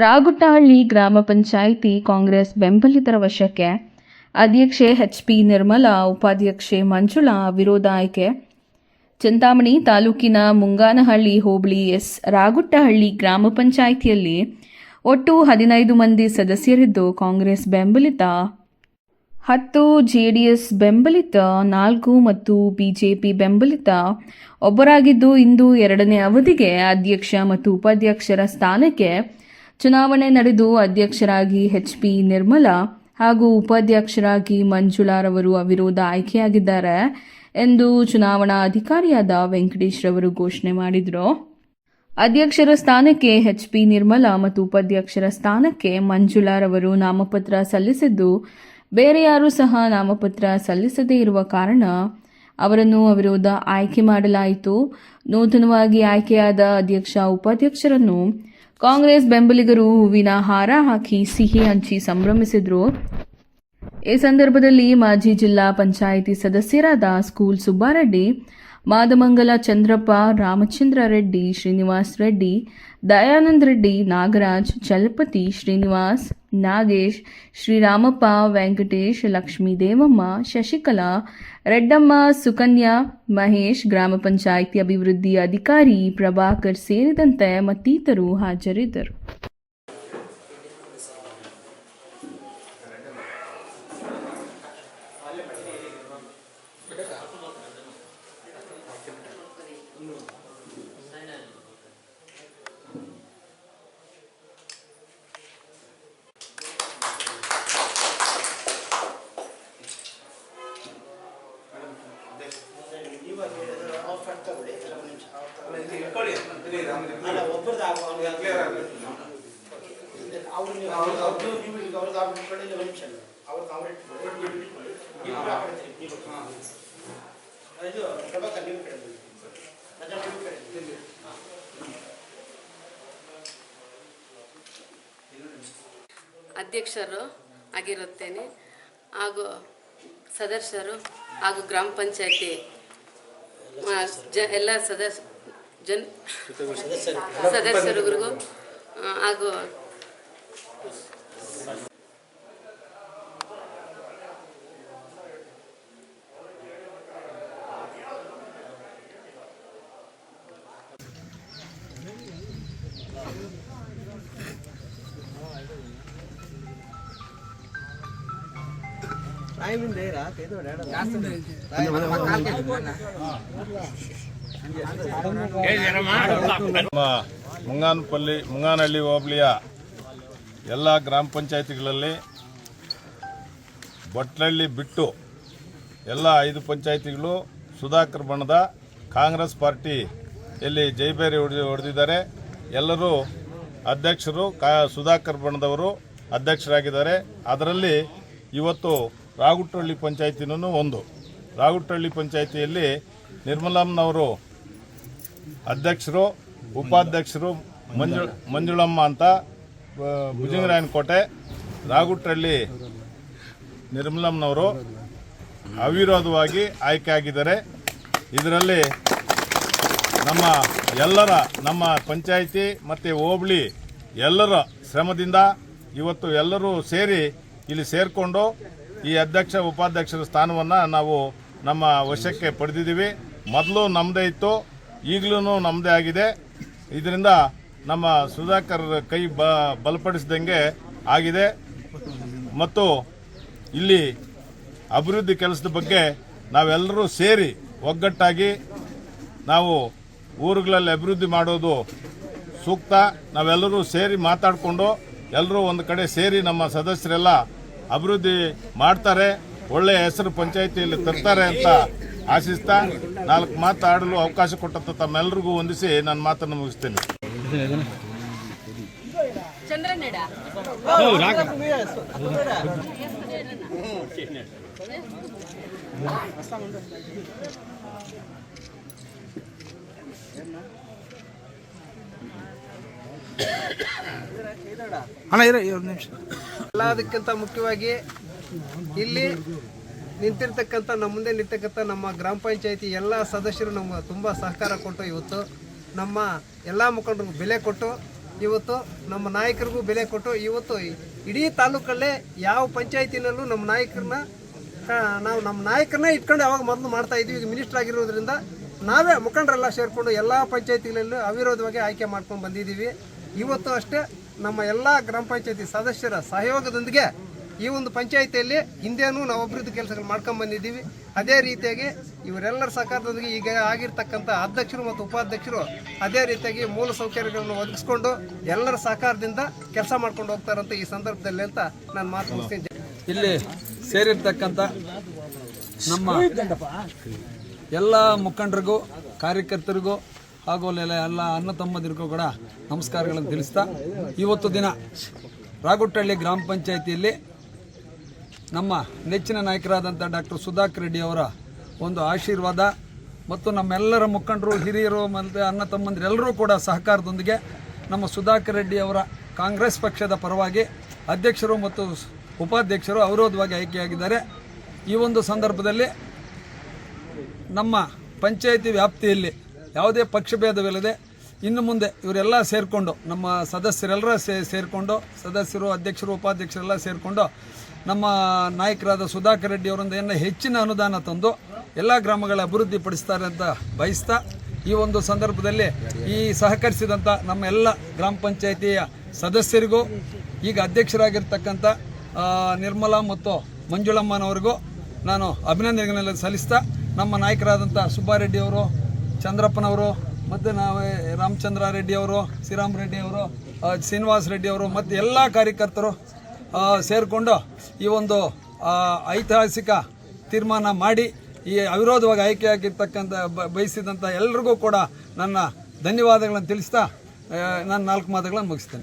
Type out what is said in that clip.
ರಾಗುಟ್ಟಹಳ್ಳಿ ಗ್ರಾಮ ಪಂಚಾಯಿತಿ ಕಾಂಗ್ರೆಸ್ ಬೆಂಬಲಿತರ ವಶಕ್ಕೆ, ಅಧ್ಯಕ್ಷೆ ಎಚ್ ಪಿ ನಿರ್ಮಲಾ, ಉಪಾಧ್ಯಕ್ಷೆ ಮಂಜುಳಾ, ವಿರೋಧ ಆಯ್ಕೆ. ಚಿಂತಾಮಣಿ ತಾಲೂಕಿನ ಮುಂಗಾನಹಳ್ಳಿ ಹೋಬಳಿ ಎಸ್ ರಾಗುಟ್ಟಹಳ್ಳಿ ಗ್ರಾಮ ಪಂಚಾಯಿತಿಯಲ್ಲಿ ಒಟ್ಟು ಹದಿನೈದು ಮಂದಿ ಸದಸ್ಯರಿದ್ದು ಕಾಂಗ್ರೆಸ್ ಬೆಂಬಲಿತ. ಹತ್ತು ಜೆಡಿಎಸ್ ಬೆಂಬಲಿತ, ನಾಲ್ಕು ಮತ್ತು ಬಿಜೆಪಿ ಬೆಂಬಲಿತ. ಒಬ್ಬರಾಗಿದ್ದು ಇಂದು ಎರಡನೇ ಅವಧಿಗೆ ಅಧ್ಯಕ್ಷ ಮತ್ತು ಉಪಾಧ್ಯಕ್ಷರ ಸ್ಥಾನಕ್ಕೆ ಚುನಾವಣೆ ನಡೆದು ಅಧ್ಯಕ್ಷರಾಗಿ ಎಚ್ ಪಿ ನಿರ್ಮಲಾ ಹಾಗೂ ಉಪಾಧ್ಯಕ್ಷರಾಗಿ ಮಂಜುಳಾರವರು ಅವಿರೋಧ ಆಯ್ಕೆಯಾಗಿದ್ದಾರೆ ಎಂದು ಚುನಾವಣಾ ಅಧಿಕಾರಿಯಾದ ವೆಂಕಟೇಶ್ ರವರು ಘೋಷಣೆ ಮಾಡಿದರು. ಅಧ್ಯಕ್ಷರ ಸ್ಥಾನಕ್ಕೆ ಎಚ್ ಪಿ ನಿರ್ಮಲಾ ಮತ್ತು ಉಪಾಧ್ಯಕ್ಷರ ಸ್ಥಾನಕ್ಕೆ ಮಂಜುಳಾರವರು ನಾಮಪತ್ರ ಸಲ್ಲಿಸಿದ್ದು, ಬೇರೆ ಯಾರೂ ಸಹ ನಾಮಪತ್ರ ಸಲ್ಲಿಸದೇ ಇರುವ ಕಾರಣ ಅವರನ್ನು ಅವಿರೋಧ ಆಯ್ಕೆ ಮಾಡಲಾಯಿತು. ನೂತನವಾಗಿ ಆಯ್ಕೆಯಾದ ಅಧ್ಯಕ್ಷ ಉಪಾಧ್ಯಕ್ಷರನ್ನು ಕಾಂಗ್ರೆಸ್ ಬೆಂಬಲಿಗರು ಹೂವಿನ ಹಾರ ಹಾಕಿ ಸಿಹಿ ಹಂಚಿ ಸಂಭ್ರಮಿಸಿದ್ರು. ಈ ಸಂದರ್ಭದಲ್ಲಿ ಮಾಜಿ ಜಿಲ್ಲಾ ಪಂಚಾಯಿತಿ ಸದಸ್ಯರಾದ ಸ್ಕೂಲ್ ಸುಬ್ಬಾರೆಡ್ಡಿ ಮಾದಮಂಗಲ ಚಂದ್ರಪ್ಪ, ರಾಮಚಂದ್ರ ರೆಡ್ಡಿ, ಶ್ರೀನಿವಾಸ್ ರೆಡ್ಡಿ, ದಯಾನಂದ ರೆಡ್ಡಿ, ನಾಗರಾಜ್, ಚಲಪತಿ, ಶ್ರೀನಿವಾಸ್, ನಾಗೇಶ್, ಶ್ರೀರಾಮಪ್ಪ, ವೆಂಕಟೇಶ್, ಲಕ್ಷ್ಮೀ ದೇವಮ್ಮ, ಶಶಿಕಲಾ, ರೆಡ್ಡಮ್ಮ, ಸುಕನ್ಯಾ, ಮಹೇಶ್, ಗ್ರಾಮ ಪಂಚಾಯಿತಿ ಅಭಿವೃದ್ಧಿ ಅಧಿಕಾರಿ, ಪ್ರಭಾಕರ್ ಸೇರಿದಂತೆ ಮತ್ತಿತರರು ಹಾಜರಿದ್ದರು. ಅಧ್ಯಕ್ಷರು ಆಗಿರುತ್ತೇನೆ ಹಾಗೂ ಸದಸ್ಯರು ಹಾಗೂ ಗ್ರಾಮ ಪಂಚಾಯತಿ ಜ ಎಲ್ಲ ಸದಸ್ಯ ಜನ್ ಹಾಗೂ ಟೈಮಿಂದ ಆ, ಹಾಗೂ ನಮ್ಮ ಮುಂಗಾನಪಲ್ಲಿ, ಮುಂಗಾನಹಳ್ಳಿ ಹೋಬಳಿಯ ಎಲ್ಲ ಗ್ರಾಮ ಪಂಚಾಯತಿಗಳಲ್ಲಿ ಬಟ್ಲಳ್ಳಿ ಬಿಟ್ಟು ಎಲ್ಲ ಐದು ಪಂಚಾಯತಿಗಳು ಸುಧಾಕರ್ ಬಣದ ಕಾಂಗ್ರೆಸ್ ಪಾರ್ಟಿ ಇಲ್ಲಿ ಜೈಬೇರಿ ಹೊಡೆದು, ಹೊಡೆದಿದ್ದಾರೆ. ಎಲ್ಲರೂ ಅಧ್ಯಕ್ಷರು ಕಾ, ಸುಧಾಕರ್ ಬಣದವರು ಅಧ್ಯಕ್ಷರಾಗಿದ್ದಾರೆ. ಅದರಲ್ಲಿ ಇವತ್ತು ರಾಗುಟ್ಟಹಳ್ಳಿ ಪಂಚಾಯತಿನೂ ಒಂದು. ರಾಗುಟ್ಟಹಳ್ಳಿ ಪಂಚಾಯತಿಯಲ್ಲಿ ನಿರ್ಮಲಮ್ಮನವರು ಅಧ್ಯಕ್ಷರು, ಉಪಾಧ್ಯಕ್ಷರು ಮಂಜು, ಮಂಜುಳಮ್ಮ ಅಂತ ಭುಜಂಗರಾಯನಕೋಟೆ, ರಾಗುಟ್ರಳ್ಳಿ ನಿರ್ಮಲಮ್ಮನವರು ಅವಿರೋಧವಾಗಿ ಆಯ್ಕೆಯಾಗಿದ್ದಾರೆ ಇದರಲ್ಲಿ ನಮ್ಮ ಎಲ್ಲರ, ನಮ್ಮ ಪಂಚಾಯಿತಿ ಮತ್ತು ಹೋಬಳಿ ಎಲ್ಲರ ಶ್ರಮದಿಂದ ಇವತ್ತು ಎಲ್ಲರೂ ಸೇರಿ ಇಲ್ಲಿ ಸೇರಿಕೊಂಡು ಈ ಅಧ್ಯಕ್ಷ, ಉಪಾಧ್ಯಕ್ಷರ ಸ್ಥಾನವನ್ನು ನಾವು ನಮ್ಮ ವಶಕ್ಕೆ ಪಡೆದಿದ್ದೀವಿ. ಮೊದಲು ನಮ್ಮದೇ ಇತ್ತು. ಈಗಲೂ ನಮ್ಮದೇ ಆಗಿದೆ. ಇದರಿಂದ ನಮ್ಮ ಸುಧಾಕರ್ ಕೈ ಬ, ಬಲಪಡಿಸಿದಂಗೆ ಆಗಿದೆ. ಮತ್ತು ಇಲ್ಲಿ ಅಭಿವೃದ್ಧಿ ಕೆಲಸದ ಬಗ್ಗೆ ನಾವೆಲ್ಲರೂ ಸೇರಿ ಒಗ್ಗಟ್ಟಾಗಿ ನಾವು ಊರುಗಳಲ್ಲಿ ಅಭಿವೃದ್ಧಿ ಮಾಡೋದು ಸೂಕ್ತ. ನಾವೆಲ್ಲರೂ ಸೇರಿ ಮಾತಾಡಿಕೊಂಡು ಎಲ್ಲರೂ ಒಂದು ಕಡೆ ಸೇರಿ ನಮ್ಮ ಸದಸ್ಯರೆಲ್ಲ ಅಭಿವೃದ್ಧಿ ಮಾಡ್ತಾರೆ. ಒಳ್ಳೆಯ ಹೆಸರು ಪಂಚಾಯಿತಿಯಲ್ಲಿ ತರ್ತಾರೆ ಅಂತ ಆಶಿಸ್ತಾ ನಾಲ್ಕು ಮಾತು ಆಡಲು ಅವಕಾಶ ಕೊಟ್ಟಂತ ತಮ್ಮೆಲ್ಲರಿಗೂ ಹೊಂದಿಸಿ ನನ್ನ ಮಾತನ್ನು ಮುಗಿಸ್ತೇನೆ. ಚಂದ್ರನೇಡ. ಅಣ್ಣ ಇರ ಒಂದು ನಿಮಿಷ. ಎಲ್ಲದಕ್ಕಿಂತ ಮುಖ್ಯವಾಗಿ ಇಲ್ಲಿ ನಿಂತಿರ್ತಕ್ಕಂಥ, ನಮ್ಮ ಮುಂದೆ ನಿಂತಕ್ಕಂಥ ನಮ್ಮ ಗ್ರಾಮ ಪಂಚಾಯತಿ ಎಲ್ಲ ಸದಸ್ಯರು ನಮ್ಗೆ ತುಂಬ ಸಹಕಾರ ಕೊಟ್ಟು ಇವತ್ತು ನಮ್ಮ ಎಲ್ಲ ಮುಖಂಡರಿಗೂ ಬೆಲೆ ಕೊಟ್ಟು, ಇವತ್ತು ನಮ್ಮ ನಾಯಕರಿಗೂ ಬೆಲೆ ಕೊಟ್ಟು, ಇವತ್ತು ಇಡೀ ತಾಲೂಕಲ್ಲೇ ಯಾವ ಪಂಚಾಯತಿನಲ್ಲೂ ನಮ್ಮ ನಾಯಕರನ್ನ ನಾವು ನಮ್ಮ ನಾಯಕರನ್ನ ಇಟ್ಕೊಂಡು ಯಾವಾಗ ಮೊದಲು ಮಾಡ್ತಾ ಇದ್ವಿ. ಈಗ ಮಿನಿಸ್ಟರ್ ಆಗಿರೋದ್ರಿಂದ ನಾವೇ ಮುಖಂಡರೆಲ್ಲ ಸೇರಿಕೊಂಡು ಎಲ್ಲ ಪಂಚಾಯತಿಗಳಲ್ಲೂ ಅವಿರೋಧವಾಗಿ ಆಯ್ಕೆ ಮಾಡ್ಕೊಂಡು ಬಂದಿದ್ದೀವಿ. ಇವತ್ತು ಅಷ್ಟೇ ನಮ್ಮ ಎಲ್ಲ ಗ್ರಾಮ ಪಂಚಾಯತಿ ಸದಸ್ಯರ ಸಹಯೋಗದೊಂದಿಗೆ ಈ ಒಂದು ಪಂಚಾಯಿತಿಯಲ್ಲಿ ಹಿಂದೆನೂ ನಾವು ಅಭಿವೃದ್ಧಿ ಕೆಲಸಗಳು ಮಾಡ್ಕೊಂಡು ಬಂದಿದ್ದೀವಿ. ಅದೇ ರೀತಿಯಾಗಿ ಇವರೆಲ್ಲರ ಸಹಕಾರದೊಂದಿಗೆ ಈಗ ಆಗಿರ್ತಕ್ಕಂಥ ಅಧ್ಯಕ್ಷರು ಮತ್ತು ಉಪಾಧ್ಯಕ್ಷರು ಅದೇ ರೀತಿಯಾಗಿ ಮೂಲ ಸೌಕರ್ಯಗಳನ್ನು ಒದಗಿಸ್ಕೊಂಡು ಎಲ್ಲರ ಸಹಕಾರದಿಂದ ಕೆಲಸ ಮಾಡ್ಕೊಂಡು ಹೋಗ್ತಾರಂತ ಈ ಸಂದರ್ಭದಲ್ಲಿ ಅಂತ ನಾನು ಮಾತು ಮುಗಿಸ್ತೀನಿ. ಇಲ್ಲಿ ಸೇರಿರ್ತಕ್ಕಂಥ ನಮ್ಮ ಎಲ್ಲ ಮುಖಂಡರಿಗೂ, ಕಾರ್ಯಕರ್ತರಿಗೂ ಹಾಗೂ ಅಲ್ಲೆಲ್ಲ ಎಲ್ಲ ಅನ್ನ ತಮ್ಮದಿರಿಗೂ ಕೂಡ ನಮಸ್ಕಾರಗಳನ್ನು ತಿಳಿಸ್ತಾ, ಇವತ್ತು ದಿನ ರಾಗುಟ್ಟಹಳ್ಳಿ ಗ್ರಾಮ ಪಂಚಾಯಿತಿಯಲ್ಲಿ ನಮ್ಮ ನೆಚ್ಚಿನ ನಾಯಕರಾದಂಥ ಡಾಕ್ಟರ್ ಸುಧಾಕರ್ ರೆಡ್ಡಿ ಅವರ ಒಂದು ಆಶೀರ್ವಾದ ಮತ್ತು ನಮ್ಮೆಲ್ಲರ ಮುಖಂಡರು, ಹಿರಿಯರು ಮತ್ತು ಅಣ್ಣ ತಮ್ಮಂದಿರೆಲ್ಲರೂ ಕೂಡ ಸಹಕಾರದೊಂದಿಗೆ ನಮ್ಮ ಸುಧಾಕರ್ ರೆಡ್ಡಿ ಅವರ ಕಾಂಗ್ರೆಸ್ ಪಕ್ಷದ ಪರವಾಗಿ ಅಧ್ಯಕ್ಷರು ಮತ್ತು ಉಪಾಧ್ಯಕ್ಷರು ಅವಿರೋಧವಾಗಿ ಆಯ್ಕೆಯಾಗಿದ್ದಾರೆ. ಈ ಒಂದು ಸಂದರ್ಭದಲ್ಲಿ ನಮ್ಮ ಪಂಚಾಯಿತಿ ವ್ಯಾಪ್ತಿಯಲ್ಲಿ ಯಾವುದೇ ಪಕ್ಷಭೇದವಿಲ್ಲದೆ ಇನ್ನು ಮುಂದೆ ಇವರೆಲ್ಲ ಸೇರಿಕೊಂಡು ನಮ್ಮ ಸದಸ್ಯರೆಲ್ಲರ ಸೇರಿಕೊಂಡು, ಸದಸ್ಯರು, ಅಧ್ಯಕ್ಷರು, ಉಪಾಧ್ಯಕ್ಷರೆಲ್ಲ ಸೇರಿಕೊಂಡು ನಮ್ಮ ನಾಯಕರಾದ ಸುಧಾಕರ್ ರೆಡ್ಡಿ ಅವರಿಂದ ಹೆಚ್ಚಿನ ಅನುದಾನ ತಂದು ಎಲ್ಲ ಗ್ರಾಮಗಳ ಅಭಿವೃದ್ಧಿ ಪಡಿಸ್ತಾರೆ ಅಂತ ಬಯಸ್ತಾ ಈ ಒಂದು ಸಂದರ್ಭದಲ್ಲಿ ಈ ಸಹಕರಿಸಿದಂಥ ನಮ್ಮ ಎಲ್ಲ ಗ್ರಾಮ ಪಂಚಾಯಿತಿಯ ಸದಸ್ಯರಿಗೂ, ಈಗ ಅಧ್ಯಕ್ಷರಾಗಿರ್ತಕ್ಕಂಥ ನಿರ್ಮಲಾ ಮತ್ತು ಮಂಜುಳಮ್ಮನವರಿಗೂ ನಾನು ಅಭಿನಂದನೆಗಳನ್ನು ಸಲ್ಲಿಸ್ತಾ ನಮ್ಮ ನಾಯಕರಾದಂಥ ಸುಬ್ಬಾರೆಡ್ಡಿ ಅವರು, ಚಂದ್ರಪ್ಪನವರು, ಮತ್ತು ನಾವು ರಾಮಚಂದ್ರ ರೆಡ್ಡಿ ಅವರು, ಶ್ರೀರಾಮ್ ರೆಡ್ಡಿ ಅವರು ಶ್ರೀನಿವಾಸ್ ರೆಡ್ಡಿ ಅವರು, ಮತ್ತು ಎಲ್ಲ ಕಾರ್ಯಕರ್ತರು ಸೇರಿಕೊಂಡು ಈ ಒಂದು ಐತಿಹಾಸಿಕ ತೀರ್ಮಾನ ಮಾಡಿ ಈ ಅವಿರೋಧವಾಗಿ ಆಯ್ಕೆಯಾಗಿರ್ತಕ್ಕಂಥ ಬಯಸಿದಂಥ ಎಲ್ರಿಗೂ ಕೂಡ ನನ್ನ ಧನ್ಯವಾದಗಳನ್ನು ತಿಳಿಸ್ತಾ ನಾನು ನಾಲ್ಕು ಮಾತುಗಳನ್ನು ಮುಗಿಸ್ತೇನೆ.